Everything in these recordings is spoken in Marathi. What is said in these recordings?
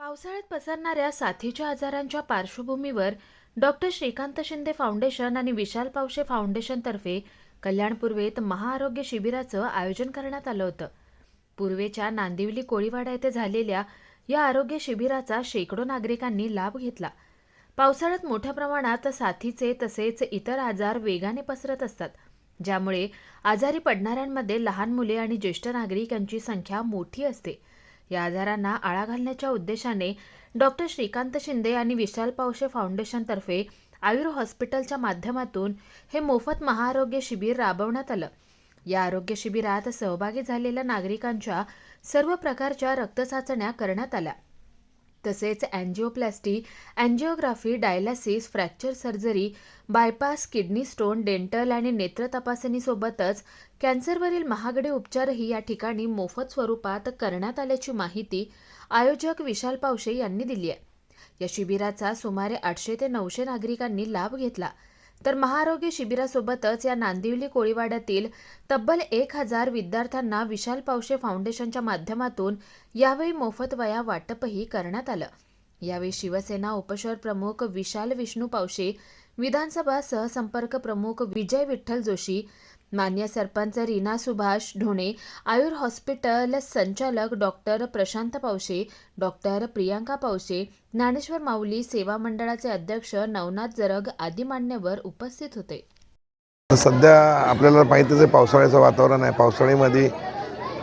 पावसाळ्यात पसरणाऱ्या साथीच्या आजारांच्या पार्श्वभूमीवर डॉक्टर श्रीकांत शिंदे फाउंडेशन आणि विशाल पावशे फाउंडेशनतर्फे कल्याण पूर्वेत महाआरोग्य शिबिराचं आयोजन करण्यात आलं होतं. पूर्वेच्या नांदिवली कोळीवाडा येथे झालेल्या या आरोग्य शिबिराचा शेकडो नागरिकांनी लाभ घेतला. पावसाळ्यात मोठ्या प्रमाणात साथीचे तसेच इतर आजार वेगाने पसरत असतात ज्यामुळे आजारी पडणाऱ्यांमध्ये लहान मुले आणि ज्येष्ठ नागरिक यांची संख्या मोठी असते. या आजारांना आळा घालण्याच्या उद्देशाने डॉक्टर श्रीकांत शिंदे आणि विशाल पावशे फाउंडेशनतर्फे आयुर हॉस्पिटलच्या माध्यमातून हे मोफत महाआरोग्य शिबिर राबवण्यात आलं. या आरोग्य शिबिरात सहभागी झालेल्या नागरिकांच्या सर्व प्रकारच्या रक्तचाचण्या करण्यात आल्या. तसेच angioplasty angiography dialysis fracture surgery bypass kidney stone dental आणि नेत्र तपासणीसोबतच कॅन्सरवरील महागडे उपचारही या ठिकाणी मोफत स्वरूपात करण्यात आल्याची माहिती आयोजक विशाल पावशे यांनी दिली आहे. या शिबिराचा सुमारे आठशे ते नऊशे नागरिकांनी लाभ घेतला. तर महाआरोग्य शिबिरासोबतच या नांदिवली कोळीवाड्यातील तब्बल एक हजार विद्यार्थ्यांना विशाल पावशे फाउंडेशनच्या माध्यमातून यावेळी मोफत वया वाटपही करण्यात आलं. यावेळी शिवसेना उपशहर प्रमुख विशाल विष्णू पावशे विधानसभा सहसंपर्क प्रमुख विजय विठ्ठल जोशी मान्य सरपंच रीना सुभाष ढोणे आयुर हॉस्पिटल संचालक डॉक्टर प्रशांत पावशे डॉक्टर प्रियांका पावशे ज्ञानेश्वर माऊली सेवा मंडळाचे अध्यक्ष नवनाथ जरग आदी मान्यवर उपस्थित होते. सध्या आपल्याला माहितीच आहे पावसाळ्याचं वातावरण आहे. पावसाळ्यामध्ये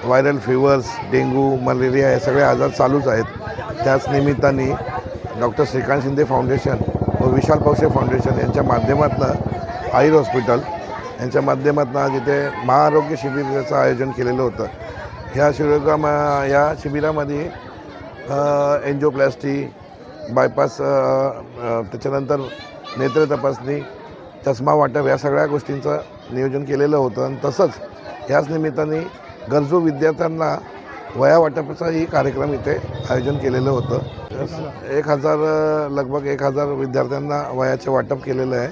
व्हायरल फिवर्स डेंग्यू मलेरिया हे सगळे आजार चालूच आहेत. त्याच निमित्ताने डॉक्टर श्रीकांत शिंदे फाउंडेशन व विशाल पावशे फाउंडेशन यांच्या माध्यमातून आयुर हॉस्पिटल यांच्या माध्यमातून आज इथे महाआरोग्य शिबिराचं आयोजन केलेलं होतं. ह्या शिबिरा या शिबिरामध्ये एन्जिओप्लॅस्टी बायपास त्याच्यानंतर नेत्र तपासणी चष्मा वाटप या सगळ्या गोष्टींचं नियोजन केलेलं होतं. आणि तसंच ह्याच निमित्ताने गरजू विद्यार्थ्यांना वया वाटपाचाही कार्यक्रम इथे आयोजन केलेलं होतं. एक हजार लगभग एक हजार विद्यार्थ्यांना वयाचे वाटप केलेलं आहे.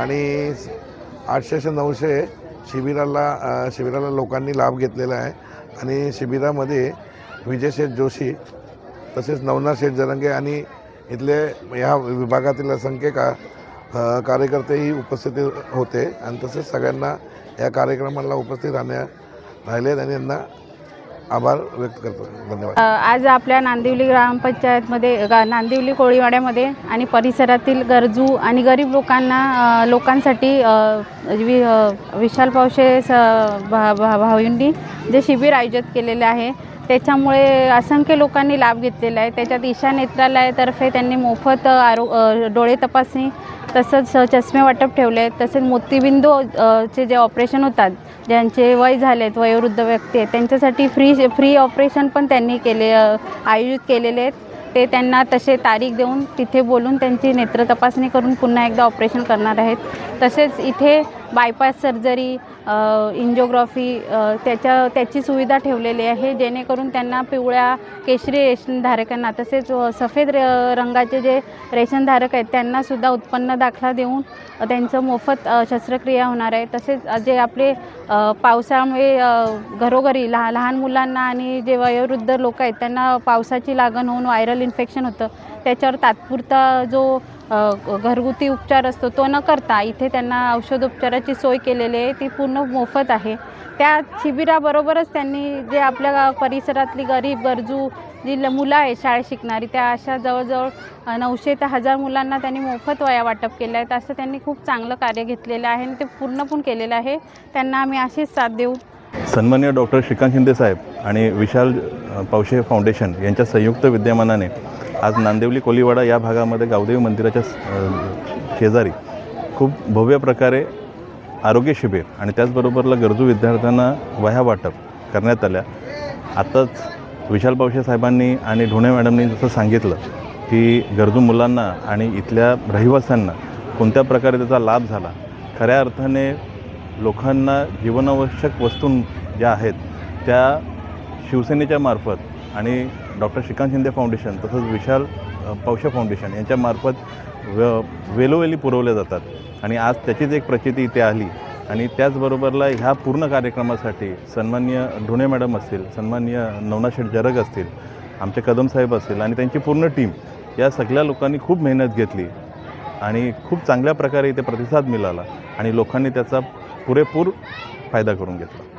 आणि आठशेशे नऊशे शिबिराला शिबिराला लोकांनी लाभ घेतलेला आहे. आणि शिबिरामध्ये विजय शेठ जोशी तसेच नवनाथ शेठ जरंगे आणि इथले ह्या विभागातील असंख्य का कार्यकर्तेही उपस्थित होते. आणि तसेच सगळ्यांना या कार्यक्रमाला उपस्थित राहण्या राहिले आणि यांना आभार व्यक्त करतो. धन्यवाद. आज आपल्या नांदिवली ग्रामपंचायतमध्ये गा नांदिवली कोळीवाड्यामध्ये आणि परिसरातील गरजू आणि गरीब लोकांना लोकांसाठी वि विशाल पावशे स भा भा भाऊंनी जे शिबिर आयोजित केलेले आहे त्याच्यामुळे असंख्य लोकांनी लाभ घेतलेला आहे. त्याच्यात ईशा नेत्रालयातर्फे त्यांनी मोफत आरो डोळे तपासणी तसंच चष्मे वाटप ठेवले आहेत तसेच मोतीबिंदू चे जे ऑपरेशन होतात ज्यांचे वय झाले आहेत वयोवृद्ध व्यक्ती आहेत त्यांच्यासाठी फ्री फ्री ऑपरेशन पण त्यांनी केले आयोजित केलेले आहेत. ते त्यांना तसे तारीख देऊन तिथे बोलून त्यांची नेत्र तपासणी करून पुन्हा एकदा ऑपरेशन करणार आहेत. तसेच इथे बायपास सर्जरी इंजिओग्राफी त्याच्या त्याची सुविधा ठेवलेली आहे जेणेकरून त्यांना पिवळ्या केशरी रेशनधारकांना तसेच सफेद र रंगाचे जे रेशनधारक आहेत त्यांनासुद्धा उत्पन्न दाखला देऊन त्यांचं मोफत शस्त्रक्रिया होणार आहे. तसेच जे आपले पावसामुळे घरोघरी लहा लहान मुलांना आणि जे वयोवृद्ध लोक आहेत त्यांना पावसाची लागण होऊन व्हायरल इन्फेक्शन होतं त्याच्यावर तात्पुरता जो घरगुती उपचार असतो तो न करता इथे त्यांना औषधोपचाराची सोय केलेली आहे ती पूर्ण मोफत आहे. त्या शिबिराबरोबरच त्यांनी जे आपल्या परिसरातली गरीब गरजू जी ल- मुलं आहे शाळेत शिकणारी त्या अशा जवळजवळ नऊशे ते हजार मुलांना त्यांनी मोफत वया वाटप केलं आहे. असं त्यांनी खूप चांगलं कार्य घेतलेलं आहे आणि ते पूर्ण पण केलेलं आहे. त्यांना आम्ही अशीच साथ देऊ. सन्मान्य डॉक्टर श्रीकांत शिंदे साहेब आणि विशाल पावशे फाउंडेशन यांच्या संयुक्त विद्यमानाने आज नांदेवली कोलीवाडा या भागामध्ये गावदेवी मंदिराच्या शेजारी खूप भव्य प्रकारे आरोग्य शिबिर आणि त्याचबरोबरला गरजू विद्यार्थ्यांना वह्या वाटप करण्यात आल्या. आत्ताच विशाल पावशे साहेबांनी आणि ढोणे मॅडमनी जसं सांगितलं की गरजू मुलांना आणि इथल्या रहिवाशांना कोणत्या प्रकारे त्याचा लाभ झाला खऱ्या अर्थाने लोकांना जीवनावश्यक वस्तू ज्या आहेत त्या शिवसेनेच्या मार्फत आणि डॉक्टर श्रीकांत शिंदे फाउंडेशन तसंच विशाल अ, फाउंडेशन यांच्यामार्फत व वेलोवेली पुरवल्या जातात. आणि आज त्याचीच एक प्रचिती इथे आली. आणि त्याचबरोबरला ह्या पूर्ण कार्यक्रमासाठी सन्मान्य ढोणे मॅडम असतील सन्मान्य नवनाशेठ जरग असतील आमचे कदम साहेब आणि त्यांची पूर्ण टीम या सगळ्या लोकांनी खूप मेहनत घेतली आणि खूप चांगल्या प्रकारे इथे प्रतिसाद मिळाला आणि लोकांनी त्याचा पुरेपूर फायदा करून घेतला.